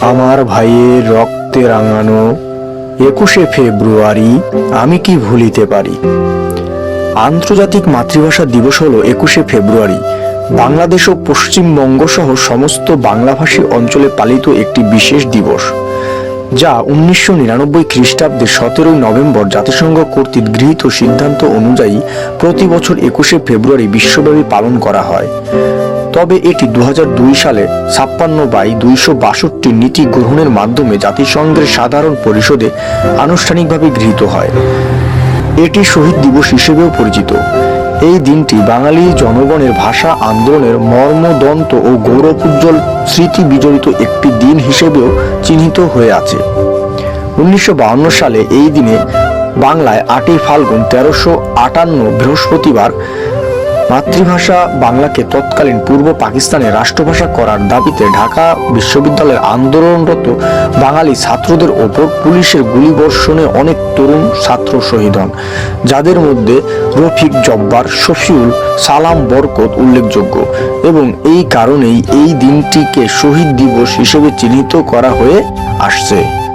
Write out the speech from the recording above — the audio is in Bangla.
আমার ভাইয়ের রক্তে রাঙানো একুশে ফেব্রুয়ারি আমি কি ভুলিতে পারি? আন্তর্জাতিক মাতৃভাষা দিবস হলো একুশে ফেব্রুয়ারি। বাংলাদেশ ও পশ্চিমবঙ্গ সহ সমস্ত বাংলাভাষী অঞ্চলে পালিত একটি বিশেষ দিবস, যা উনিশশো নিরানব্বই খ্রিস্টাব্দের সতেরোই নভেম্বর জাতিসংঘ কর্তৃক গৃহীত সিদ্ধান্ত অনুযায়ী প্রতি বছর একুশে ফেব্রুয়ারি বিশ্বব্যাপী পালন করা হয়। তবে এটি দু সালে ছাপ্পান্ন বাই দুইশো বাষট্টি নীতি গ্রহণের মাধ্যমে জাতিসংঘের সাধারণ পরিষদে আনুষ্ঠানিকভাবে গৃহীত হয়। এটি শহীদ দিবস হিসেবেও পরিচিত। এই দিনটি বাঙালি জনগণের ভাষা আন্দোলনের মর্মদন্ত ও গৌরবোজ্জ্বল স্মৃতি বিজড়িত একটি দিন হিসেবেও চিহ্নিত হয়ে আছে। উনিশশো সালে এই দিনে বাংলায় আটই ফাল্গুন তেরোশো আটান্ন বৃহস্পতিবার মাতৃভাষা বাংলাকে তৎকালীন পূর্ব পাকিস্তানের রাষ্ট্রভাষা করার দাবিতে ঢাকা বিশ্ববিদ্যালয়ের আন্দোলনরত বাঙালি ছাত্রদের ওপর পুলিশের গুলিবর্ষণে অনেক তরুণ ছাত্র শহীদ হন, যাদের মধ্যে রফিক জব্বার, শফিউল সালাম বরকত উল্লেখযোগ্য এবং এই কারণেই এই দিনটিকে শহীদ দিবস হিসেবে চিহ্নিত করা হয়ে আসছে।